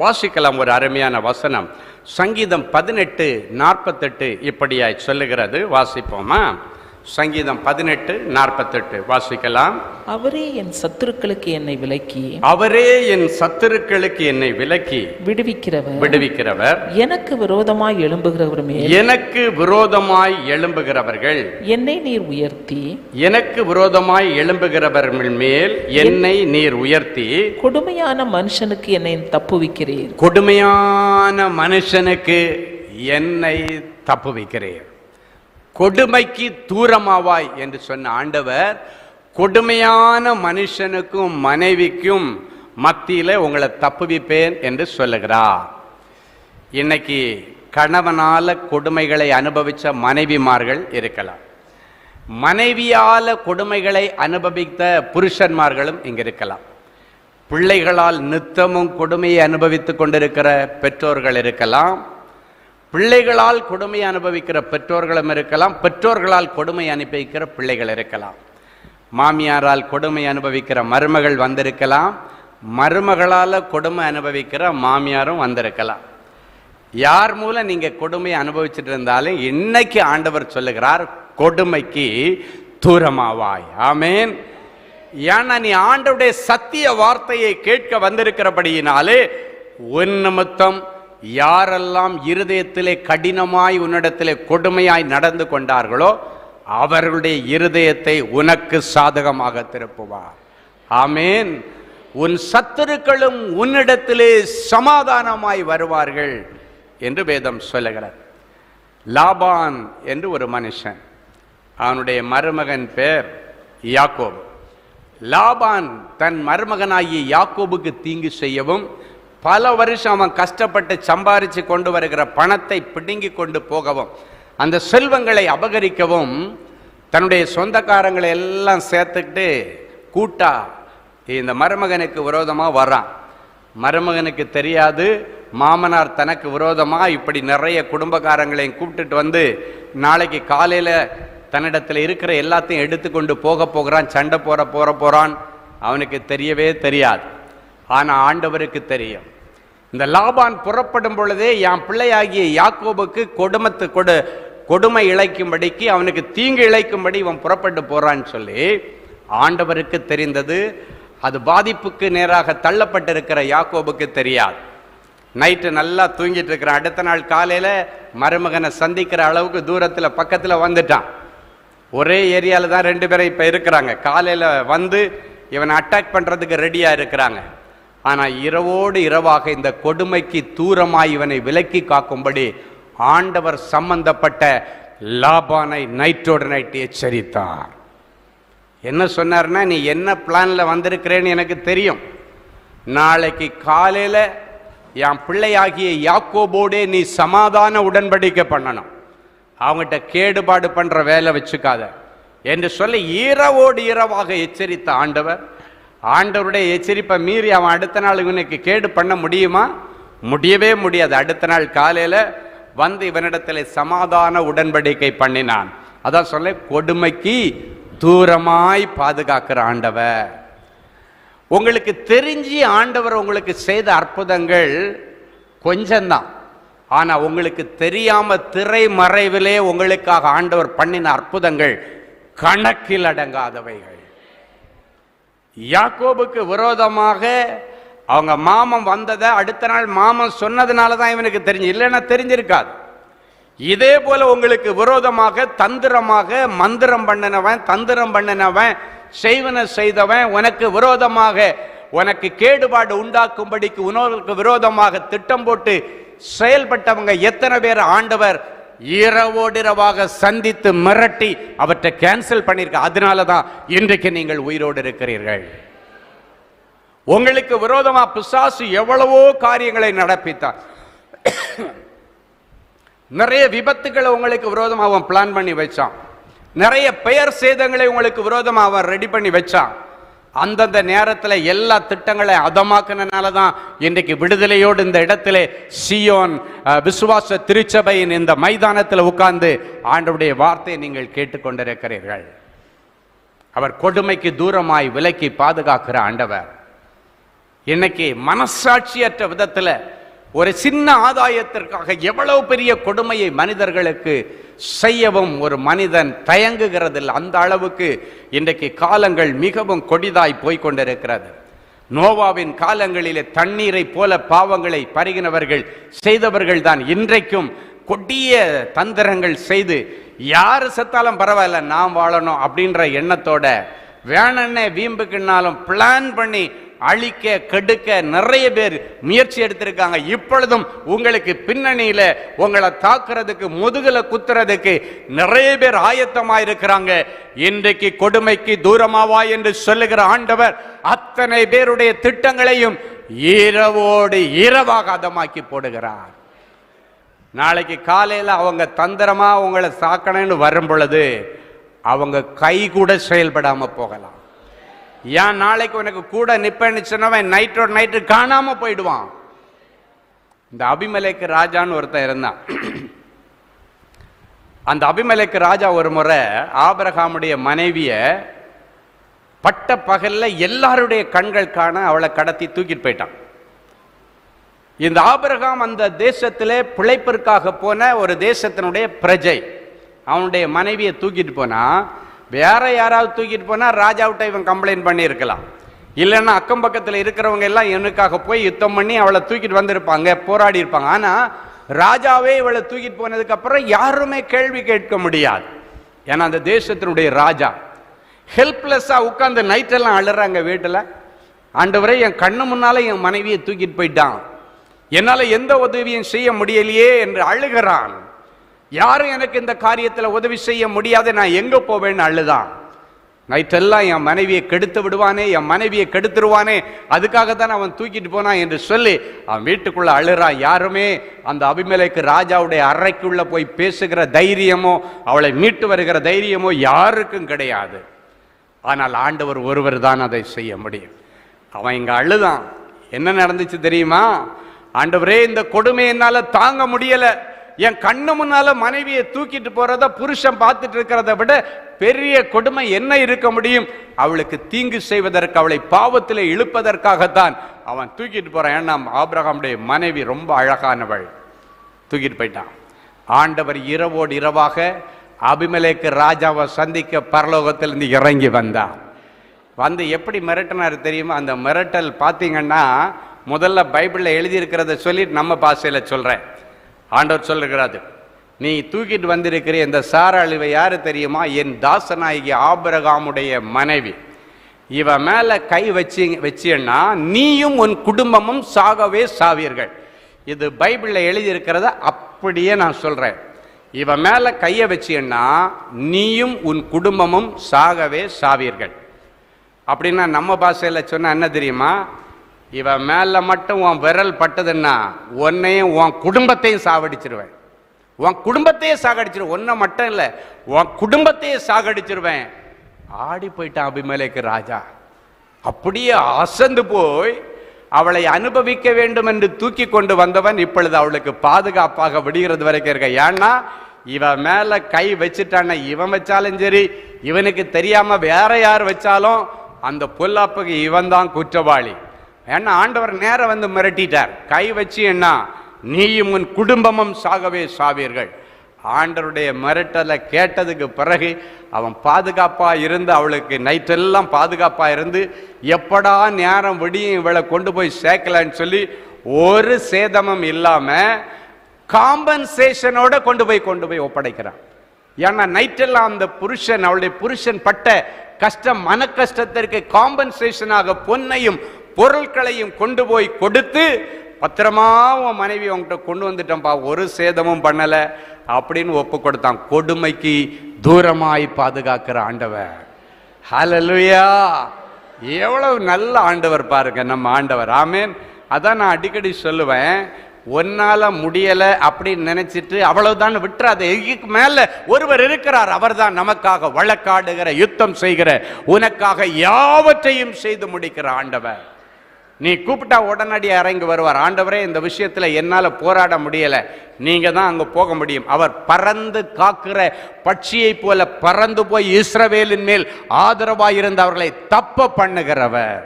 வாசிக்கலாம் ஒரு அருமையான வசனம். சங்கீதம் பதினெட்டு நாற்பத்தெட்டு இப்படியாய் சொல்லுகிறது. வாசிப்போமா? சங்கீதம் பதினெட்டு நாற்பத்தெட்டு. வாசிக்கலாம். அவரே என் சத்துருக்களுக்கு என்னை விலக்கி. அவரே என் சத்துருக்களுக்கு என்னை விலக்கி. விடுவிக்கிறவர். விடுவிக்கிறவர். எனக்கு விரோதமாய் எழும்புகிறவர் மேல். எனக்கு விரோதமாய் எழும்புகிறவர்கள். என்னை நீர் உயர்த்தி. எனக்கு விரோதமாய் எழும்புகிறவர்கள் மேல் என்னை நீர் உயர்த்தி. கொடுமையான மனுஷனுக்கு என்னை தப்புவிக்கிறீர். கொடுமையான மனுஷனுக்கு என்னை தப்புவிக்கிறீர். கொடுமைக்கு தூரமாவாய் என்று சொன்ன ஆண்டவர் கொடுமையான மனுஷனுக்கும் மனைவிக்கும் மத்தியில் உங்களை தப்புவிப்பேன் என்று சொல்லுகிறார். இன்னைக்கு கணவனால் கொடுமைகளை அனுபவித்த மனைவிமார்கள் இருக்கலாம். மனைவியால் கொடுமைகளை அனுபவித்த புருஷன்மார்களும் இங்கே இருக்கலாம். பிள்ளைகளால் நித்தமும் கொடுமையை அனுபவித்துக் கொண்டிருக்கிற பெற்றோர்கள் இருக்கலாம். பிள்ளைகளால் கொடுமை அனுபவிக்கிற பெற்றோர்களும் இருக்கலாம் பெற்றோர்களால் கொடுமை அனுபவிக்கிற பிள்ளைகள் இருக்கலாம். மாமியாரால் கொடுமை அனுபவிக்கிற மருமகள் வந்திருக்கலாம் மருமகளால் கொடுமை அனுபவிக்கிற மாமியாரும் வந்திருக்கலாம். யார் மூலம் நீங்கள் கொடுமையை அனுபவிச்சுட்டு இருந்தாலும் இன்னைக்கு ஆண்டவர் சொல்லுகிறார் கொடுமைக்கு தூரமாவாய். ஆமேன். ஏன்னா நீ ஆண்டவுடைய சத்திய வார்த்தையை கேட்க வந்திருக்கிறபடியினாலே உன் நிமித்தம் யாரெல்லாம் இருதயத்திலே கடினமாய் உன்னிடத்திலே கொடுமையாய் நடந்து கொண்டார்களோ அவர்களுடைய இருதயத்தை உனக்கு சாதகமாக திருப்புவார். ஆமேன். உன் சத்துருக்களும் உன்னிடத்திலே சமாதானமாய் வருவார்கள் என்று வேதம் சொல்லுகிறார் லாபான் என்று ஒரு மனுஷன் அவனுடைய மருமகன் பேர் யாக்கோபு. லாபான் தன் மருமகனாகிய யாக்கோபுக்கு தீங்கு செய்யவும் பல வருஷம் அவன் கஷ்டப்பட்டு சம்பாரித்து கொண்டு வருகிற பணத்தை பிடுங்கி கொண்டு போகவும் அந்த செல்வங்களை அபகரிக்கவும் தன்னுடைய சொந்தக்காரங்களை எல்லாம் சேர்த்துக்கிட்டு கூட்டா இந்த மருமகனுக்கு விரோதமாக வர்றான். மருமகனுக்கு தெரியாது மாமனார் தனக்கு விரோதமாக இப்படி நிறைய குடும்பக்காரங்களையும் கூப்பிட்டுட்டு வந்து நாளைக்கு காலையில் தன்னிடத்தில் இருக்கிற எல்லாத்தையும் எடுத்துக்கொண்டு போக போகிறான் சண்டை போகிற போகிற போகிறான் அவனுக்கு தெரியவே தெரியாது. ஆனால் ஆண்டவருக்கு தெரியும். இந்த லாபான் புறப்படும் பொழுதே என் பிள்ளையாகிய யாக்கோபுக்கு கொடுமத்து கொடு கொடுமை இழைக்கும்படிக்கு அவனுக்கு தீங்கு இழைக்கும்படி இவன் புறப்பட்டு போகிறான்னு சொல்லி ஆண்டவருக்கு தெரிந்தது. அது பாதிப்புக்கு நேராக தள்ளப்பட்டிருக்கிற யாக்கோபுக்கு தெரியாது. நைட்டு நல்லா தூங்கிட்டு இருக்கிறான் அடுத்த நாள் காலையில் மருமகனை சந்திக்கிற அளவுக்கு தூரத்தில் பக்கத்தில் வந்துட்டான். ஒரே ஏரியாவில் தான் ரெண்டு பேரும் இப்போ இருக்கிறாங்க. காலையில் வந்து இவனை அட்டாக் பண்ணுறதுக்கு ரெடியாக இருக்கிறாங்க. ஆனால் இரவோடு இரவாக இந்த கொடுமைக்கு தூரமாய் இவனை விலக்கி காக்கும்படி ஆண்டவர் சம்பந்தப்பட்ட லாபானை நைட்டோடு நைட் எச்சரித்தார் என்ன சொன்னார்னா நீ என்ன பிளானில் வந்திருக்கிறேன்னு எனக்கு தெரியும். நாளைக்கு காலையில் என் பிள்ளையாகிய யாக்கோபோடே நீ சமாதான உடன்படிக்கை பண்ணணும். அவங்ககிட்ட கேடுபாடு பண்ணுற வேலை வச்சுக்காத. என்று சொல்லி இரவோடு இரவாக எச்சரித்த ஆண்டவர் ஆண்டவருடைய எச்சரிப்பை மீறி அவன் அடுத்த நாள் இவனுக்கு கேடு பண்ண முடியுமா? முடியவே முடியாது. அடுத்த நாள் காலையில் வந்து இவனிடத்தில் சமாதான உடன்படிக்கை பண்ணினான். அதான் சொல்ல கொடுமைக்கு தூரமாய் பாதுகாக்கிற ஆண்டவர். உங்களுக்கு தெரிஞ்சு ஆண்டவர் உங்களுக்கு செய்த அற்புதங்கள் கொஞ்சம்தான். ஆனால் உங்களுக்கு தெரியாம திரை மறைவிலே உங்களுக்காக ஆண்டவர் பண்ணின அற்புதங்கள் கணக்கில் அடங்காதவைகள். யாக்கோபுக்கு விரோதமாக அவங்க மாமன் வந்ததை அடுத்த நாள் மாமன் சொன்னதுனால தான் இவனுக்கு தெரிஞ்சு இல்லைன்னா தெரிஞ்சிருக்காது. இதே போல உங்களுக்கு விரோதமாக தந்திரமாக மந்திரம் பண்ணினவன் தந்திரம் பண்ணினவன் செய்வன செய்தவன் உனக்கு விரோதமாக உனக்கு கேடுபாடு உண்டாக்கும்படிக்கு உணவுக்கு விரோதமாக திட்டம் போட்டு செயல்பட்டவங்க எத்தனை பேர்? ஆண்டவர் இரவோடிரவாக சந்தித்து மிரட்டி அவற்றை கேன்சல் பண்ணியிருக்க அதனால தான் இன்றைக்கு நீங்கள் உயிரோடு இருக்கிறீர்கள். உங்களுக்கு விரோதமா பிசாசு எவ்வளவோ காரியங்களை நடப்பித்தான் நிறைய விபத்துகளை உங்களுக்கு விரோதமாக அவன் பிளான் பண்ணி வச்சான். நிறைய பெயர் சேதங்களை உங்களுக்கு விரோதமாக அவன் ரெடி பண்ணி வச்சான். அந்தந்த நேரத்தில் எல்லா திட்டங்களையும் அதமாக்குனனால தான் இன்றைக்கு விடுதலையோடு இந்த இடத்துல சியோன் விசுவாச திருச்சபையின் இந்த மைதானத்தில் உட்கார்ந்து ஆண்டவுடைய வார்த்தையை நீங்கள் கேட்டுக்கொண்டிருக்கிறீர்கள். அவர் கொடுமைக்கு தூரமாய் விலக்கி பாதுகாக்கிற ஆண்டவர். இன்னைக்கு மனசாட்சியற்ற விதத்தில் ஒரு சின்ன ஆதாயத்திற்காக எவ்வளவு பெரிய கொடுமையை மனிதர்களுக்கு செய்யவும் ஒரு மனிதன் தயங்குகிறதில்லை. அந்த அளவுக்கு இன்றைக்கு காலங்கள் மிகவும் கொடிதாய் போய்கொண்டிருக்கிறது நோவாவின் காலங்களிலே தண்ணீரை போல பாவங்களை பருகினவர்கள் செய்தவர்கள் தான் இன்றைக்கும் கொடிய தந்திரங்கள் செய்து யார் செத்தாலும் பரவாயில்ல நாம் வாழணும் அப்படின்ற எண்ணத்தோட வேணன்னே வீம்புக்குன்னாலும் பிளான் பண்ணி அழிக்க கெடுக்க நிறைய பேர் முயற்சி எடுத்திருக்காங்க. இப்பொழுதும் உங்களுக்கு பின்னணியில் உங்களை தாக்குறதுக்கு முதுகில் குத்துறதுக்கு நிறைய பேர் ஆயத்தமாக இருக்கிறாங்க இன்றைக்கு கொடுமைக்கு தூரமாவா என்று சொல்லுகிற ஆண்டவர் அத்தனை பேருடைய திட்டங்களையும் இரவோடு இரவாக அதமாக்கி போடுகிறார். நாளைக்கு காலையில் அவங்க தந்திரமாக உங்களை சாக்கணும்னு வரும் பொழுது அவங்க கை கூட செயல்படாமல் போகலாம். ஏன் நாளைக்கு உனக்கு கூட நிப்பேன்னு சொன்னவன் நைட்டோட நைட்டு காணாம போயிடுவான். இந்த அபிமலைக்கு ராஜான்னு ஒருத்தன் இருந்தான். அந்த அபிமலைக்கு ராஜா ஒரு முறை ஆபிரகாமுடைய மனைவிய பட்ட பகல்ல எல்லாருடைய கண்கள் காண அவளை கடத்தி தூக்கிட்டு போயிட்டான். இந்த ஆபிரகாம் அந்த தேசத்திலே பிழைப்பிற்காக போன ஒரு தேசத்தினுடைய பிரஜை. அவனுடைய மனைவியை தூக்கிட்டு போனா வேற யாராவது தூக்கிட்டு போனா ராஜாவிட்ட இவன் கம்ப்ளைண்ட் பண்ணியிருக்கலாம். இல்லைன்னா அக்கம் பக்கத்தில் இருக்கிறவங்க எல்லாம் எனக்காக போய் யுத்தம் பண்ணி அவளை தூக்கிட்டு வந்திருப்பாங்க போராடி இருப்பாங்க. ஆனா ராஜாவே இவளை தூக்கிட்டு போனதுக்கு அப்புறம் யாருமே கேள்வி கேட்க முடியாது. ஏன்னா அந்த தேசத்தினுடைய ராஜா. ஹெல்ப்லெஸ்ஸாக உட்காந்து நைட்டெல்லாம் அழுறாங்க வீட்டில். ஆண்டவரை என் கண்ணு முன்னால் என் மனைவியை தூக்கிட்டு போயிட்டான். என்னால் எந்த உதவியும் செய்ய முடியலையே என்று அழுகிறான். யாரும் எனக்கு இந்த காரியத்தில் உதவி செய்ய முடியாது. நான் எங்கே போவேன்னு அழுதான். நைட்டெல்லாம் என் மனைவியை கெடுத்து விடுவானே என் மனைவியை கெடுத்துருவானே. அதுக்காக தான் அவன் தூக்கிட்டு போனான் என்று சொல்லி அவன் வீட்டுக்குள்ளே அழுறான். யாருமே அந்த அபிமலைக்கு ராஜாவுடைய அறைக்குள்ளே போய் பேசுகிற தைரியமோ அவளை மீட்டு வருகிற தைரியமோ யாருக்கும் கிடையாது. ஆனால் ஆண்டவர் ஒருவர் தான் அதை செய்ய முடியும். அவன் இங்கே அழுதான். என்ன நடந்துச்சு தெரியுமா? ஆண்டவரே இந்த கொடுமை என்னால் தாங்க முடியலை. என் கண்ணு முன்னால மனைவியை தூக்கிட்டு போறத புருஷன் பார்த்துட்டு இருக்கிறத விட பெரிய கொடுமை என்ன இருக்க முடியும்? அவளுக்கு தீங்கு செய்வதற்கு அவளை பாவத்தில் இழுப்பதற்காகத்தான் அவன் தூக்கிட்டு போறான். ஏன்னா ஆபிரகாமுடைய மனைவி ரொம்ப அழகானவள். தூக்கிட்டு போயிட்டான். ஆண்டவர் இரவோடு இரவாக அபிமலேக்கு ராஜாவை சந்திக்க பரலோகத்திலிருந்து இறங்கி வந்தான். வந்து எப்படி மிரட்டினார் தெரியுமா? அந்த மிரட்டல் பார்த்தீங்கன்னா முதல்ல பைபிளில் எழுதியிருக்கிறத சொல்லி நம்ம பாஷையில் சொல்கிறேன் ஆண்டவர் சொல்லுகிறாரு நீ தூக்கிட்டு வந்திருக்கிற இந்த சாராளிவை யாரு தெரியுமா? என் தாசநாயகி ஆபிரகாமுடைய மனைவி. இவ மேல கை வச்சு வச்சியன்னா நீயும் உன் குடும்பமும் சாகவே சாவீர்கள். இது பைபிளில் எழுதியிருக்கிறத அப்படியே நான் சொல்றேன். இவ மேல கையை வச்சியன்னா நீயும் உன் குடும்பமும் சாகவே சாவீர்கள். அப்படின்னா நம்ம பாஷையில் சொன்னால் என்ன தெரியுமா? இவன் மேலே மட்டும் உன் விரல் பட்டதுன்னா உன்னையும் உன் குடும்பத்தையும் சாவடிச்சிருவேன் உன் குடும்பத்தையே சாகடிச்சிருவேன் ஒன்றை மட்டும் இல்லை உன் குடும்பத்தையே சாகடிச்சிருவேன். ஆடி போயிட்டான் அபிமலைக்கு ராஜா. அப்படியே அசந்து போய் அவளை அனுபவிக்க வேண்டும் என்று தூக்கி கொண்டு வந்தவன் இப்பொழுது அவளுக்கு பாதுகாப்பாக விடுகிறது வரைக்கும் இருக்க. ஏன்னா இவன் மேலே கை வச்சுட்டான இவன் வச்சாலும் சரி இவனுக்கு தெரியாமல் வேற யார் வச்சாலும் அந்த பொல்லாப்புக்கு இவன் தான் குற்றவாளி. ஏன்னா ஆண்டவர் நேரம் வந்து மிரட்டிட்டார். கை வச்சு என்ன நீயும் உன் குடும்பமும் சாகவே சாவீர்கள். ஆண்டவருடைய மிரட்டலை கேட்டதுக்கு பிறகு அவன் பாதுகாப்பாக இருந்து அவளுக்கு நைட்டெல்லாம் பாதுகாப்பாக இருந்து எப்படா நேரம் விடியும் இவளை கொண்டு போய் சேர்க்கலான்னு சொல்லி ஒரு சேதமும் இல்லாமல் காம்பன்சேஷனோட கொண்டு போய் கொண்டு போய் ஒப்படைக்கிறான். ஏன்னா நைட்டெல்லாம் அந்த புருஷன் அவளுடைய புருஷன் பட்ட கஷ்டம் மன கஷ்டத்திற்கு காம்பன்சேஷனாக பொன்னையும் பொருட்களையும் கொண்டு போய் கொடுத்து பத்திரமா உன் மனைவி உன்கிட்ட கொண்டு வந்துட்டேன்ப்பா ஒரு சேதமும் பண்ணல அப்படின்னு ஒப்பு கொடுத்தான். கொடுமைக்கு தூரமாய் பாதுகாக்கிற ஆண்டவர். ஹலலுயா எவ்வளவு நல்ல ஆண்டவர் பாருங்க நம்ம ஆண்டவர். ஆமேன் அதான் நான் அடிக்கடி சொல்லுவேன் ஒன்னால முடியலை அப்படின்னு நினைச்சிட்டு அவ்வளவுதான் விட்டுறாத. இதுக்கு மேல ஒருவர் இருக்கிறார் அவர்தான் நமக்காக வழக்காடுகிற யுத்தம் செய்கிற உனக்காக யாவற்றையும் செய்து முடிக்கிற ஆண்டவர். நீ கூப்பிட்டா உடனடியாக இறங்கி வருவார். ஆண்டவரே இந்த விஷயத்துல என்னால் போராட முடியல. நீங்கள் தான் அங்கே போக முடியும். அவர் பறந்து காக்கிற பட்சியை போல பறந்து போய் இஸ்ரவேலின் மேல் ஆதரவாக இருந்த அவர்களை தப்ப பண்ணுகிறவர்.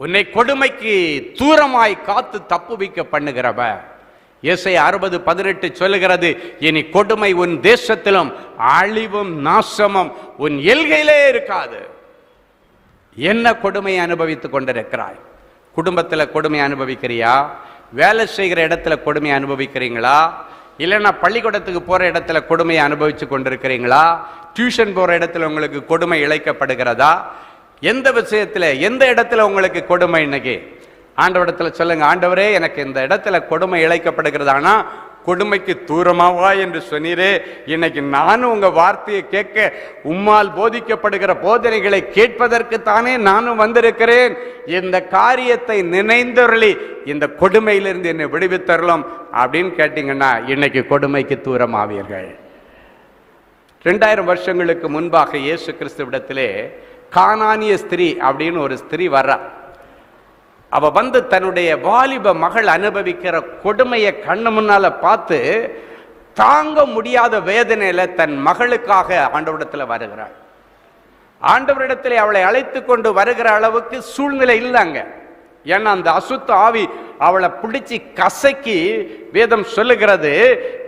உன்னை கொடுமைக்கு தூரமாய் காத்து தப்புவிக்க பண்ணுகிறவர். இசை அறுபது பதினெட்டு சொல்லுகிறது இனி கொடுமை உன் தேசத்திலும் அழிவும் நாசமும் உன் எல்கையிலே இருக்காது. என்ன கொடுமை அனுபவித்துக் கொண்டிருக்கிறாய்? குடும்பத்தில் கொடுமை அனுபவிக்கிறியா? வேலை செய்கிற இடத்துல கொடுமை அனுபவிக்கிறீங்களா? இல்லைன்னா பள்ளிக்கூடத்துக்கு போகிற இடத்துல கொடுமையை அனுபவித்து கொண்டிருக்கிறீங்களா? டியூஷன் போகிற இடத்துல உங்களுக்கு கொடுமை இழைக்கப்படுகிறதா? எந்த விஷயத்தில் எந்த இடத்துல உங்களுக்கு கொடுமை இன்னைக்கு? ஆண்டவரத்தில் சொல்லுங்கள் ஆண்டவரே எனக்கு இந்த இடத்துல கொடுமை இழைக்கப்படுகிறதானா? கொடுமைக்கு தூரமாவா என்று சொன்னீரே. இன்னைக்கு நானும் உங்க வார்த்தையை கேட்க உம்மால் போதிக்கப்படுகிற போதனைகளை கேட்பதற்கு தானே நானும் வந்திருக்கிறேன். இந்த காரியத்தை நினைந்தொருளி இந்த கொடுமையிலிருந்து என்னை விடுவித்தரலாம் அப்படின்னு கேட்டீங்கன்னா இன்னைக்கு கொடுமைக்கு தூரமாவீர்கள். ரெண்டாயிரம் வருஷங்களுக்கு முன்பாக இயேசு கிறிஸ்துவிடத்திலே கானானிய ஸ்திரீ அப்படின்னு ஒரு ஸ்திரீ வர்றா. அவ வந்து தன்னுடைய வாலிப மகள் அனுபவிக்கிற கொடுமையை கண்ணு முன்னால பார்த்து தாங்க முடியாத வேதனையில தன் மகளுக்காக ஆண்டவரிடத்துல வருகிறாள். ஆண்டவரிடத்தில் அவளை அழைத்து கொண்டு வருகிற அளவுக்கு சூழ்நிலை இல்லைங்க. ஏன்னா அந்த அசுத்த ஆவி அவளை பிடிச்சி கசக்கி வேதம் சொல்லுகிறது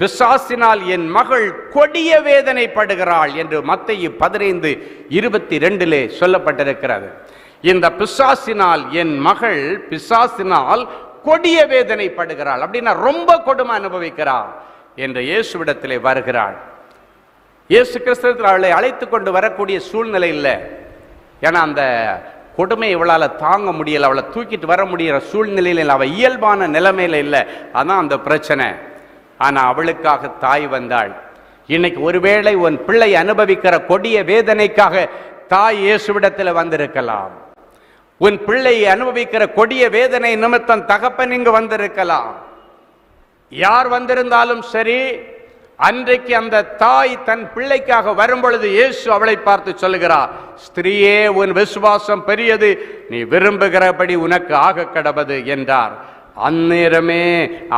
பிசாசினால் என் மகள் கொடிய வேதனைப்படுகிறாள் என்று மத்திய பதினைந்து இருபத்தி ரெண்டிலே சொல்லப்பட்டிருக்கிறது. இந்த பிசாசினால் என் மகள் பிசாசினால் கொடிய வேதனைப்படுகிறாள். அப்படின்னா ரொம்ப கொடுமை அனுபவிக்கிறாள் என்று இயேசுவிடத்திலே வருகிறாள். இயேசு கிறிஸ்தவத்தில் அவளை அழைத்து கொண்டு வரக்கூடிய சூழ்நிலை இல்லை. ஏன்னா அந்த கொடுமை இவளால் தாங்க முடியல அவளை தூக்கிட்டு வர முடிகிற சூழ்நிலையில் இல்லை அவள் இயல்பான நிலைமையில இல்லை. அதான் அந்த பிரச்சனை. ஆனால் அவளுக்காக தாய் வந்தாள். இன்னைக்கு ஒருவேளை உன் பிள்ளை அனுபவிக்கிற கொடிய வேதனைக்காக தாய் இயேசுவிடத்தில் வந்திருக்கலாம். உன் பிள்ளை அனுபவிக்கிற கொடிய வேதனை நிமித்தம் தகப்பன் இங்கு வந்திருக்கலாம். யார் வந்திருந்தாலும் சரி அன்றைக்கு அந்த தாய் தன் பிள்ளைக்காக வரும்பொழுது இயேசு அவளை பார்த்து சொல்லுகிறார் ஸ்திரீயே உன் விசுவாசம் பெரியது நீ விரும்புகிறபடி உனக்கு ஆக கடவது என்றார். அந்நேரமே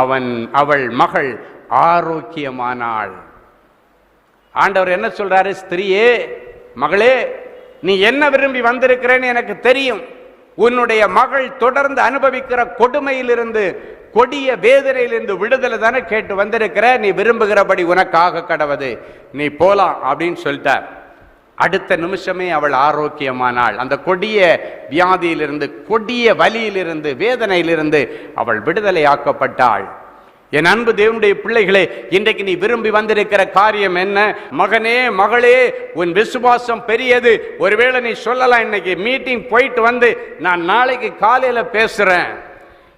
அவன் அவள் மகள் ஆரோக்கியமானாள். ஆண்டவர் என்ன சொல்றாரு? ஸ்திரீயே மகளே நீ என்ன விரும்பி வந்திருக்கிறேன்னு எனக்கு தெரியும். உன்னுடைய மகள் தொடர்ந்து அனுபவிக்கிற கொடுமையிலிருந்து கொடிய வேதனையிலிருந்து விடுதலை தானே கேட்டு வந்திருக்கிற நீ விரும்புகிறபடி உனக்காக கடவது நீ போலாம் அப்படின்னு சொல்லிட்டார். அடுத்த நிமிஷமே அவள் ஆரோக்கியமானாள். அந்த கொடிய வியாதியிலிருந்து கொடிய வலியிலிருந்து வேதனையிலிருந்து அவள் விடுதலையாக்கப்பட்டாள். என் அன்பு தேவனுடைய பிள்ளைகளே இன்றைக்கு நீ விரும்பி வந்திருக்கிற காரியம் என்ன? மகனே மகளே உன் விசுவாசம் பெரியது. ஒருவேளை நீ சொல்லலாம் இன்னைக்கு மீட்டிங் போயிட்டு வந்து நான் நாளைக்கு காலையில் பேசுகிறேன்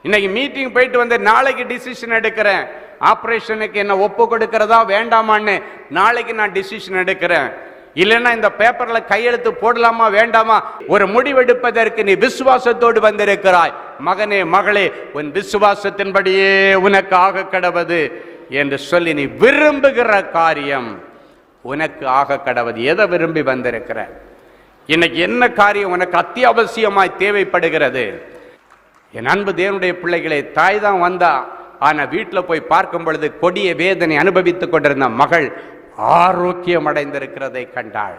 இன்னைக்கு மீட்டிங் போயிட்டு வந்து நாளைக்கு டிசிஷன் எடுக்கிறேன். ஆப்ரேஷனுக்கு என்ன ஒப்பு கொடுக்கிறதா வேண்டாமான்னு நாளைக்கு நான் டிசிஷன் எடுக்கிறேன். இல்லைன்னா இந்த பேப்பர்ல கையெழுத்து போடலாமா வேண்டாமா? ஒரு முடிவெடுப்பதற்கு நீ விசுவாசத்தோடு வந்திருக்கிறாய். மகனே மகளே உன் விசுவாசத்தின்படியே உனக்கு ஆக கடவது என்று சொல்லி நீ விரும்புகிற காரியம். உனக்கு ஆக கடவது. எதை விரும்பி வந்திருக்கிற? இன்னைக்கு என்ன காரியம் உனக்கு அத்தியாவசியமாய் தேவைப்படுகிறது? என் அன்பு தேவனுடைய பிள்ளைகளை தாய் தான் வந்தா ஆனால் வீட்டில் போய் பார்க்கும் பொழுது கொடிய வேதனை அனுபவித்துக் கொண்டிருந்த மகள் ஆரோக்கியம் அடைந்திருக்கிறதை கண்டாள்.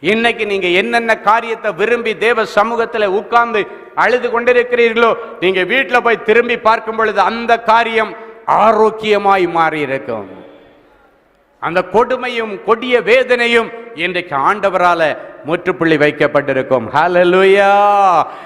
இன்னைக்கு நீங்க என்னென்ன காரியத்தை விரும்பி தேவ சமூகத்தில் உட்கார்ந்து அழுது கொண்டிருக்கிறீர்களோ நீங்க வீட்டில் போய் திரும்பி பார்க்கும் பொழுது அந்த காரியம் ஆரோக்கியமாய் மாறி இருக்கும் அந்த கொடுமையும் கொடிய வேதனையும் இன்றைக்கு ஆண்டவரால முற்றுப்புள்ளி வைக்கப்பட்டிருக்கும். ஹலலுயா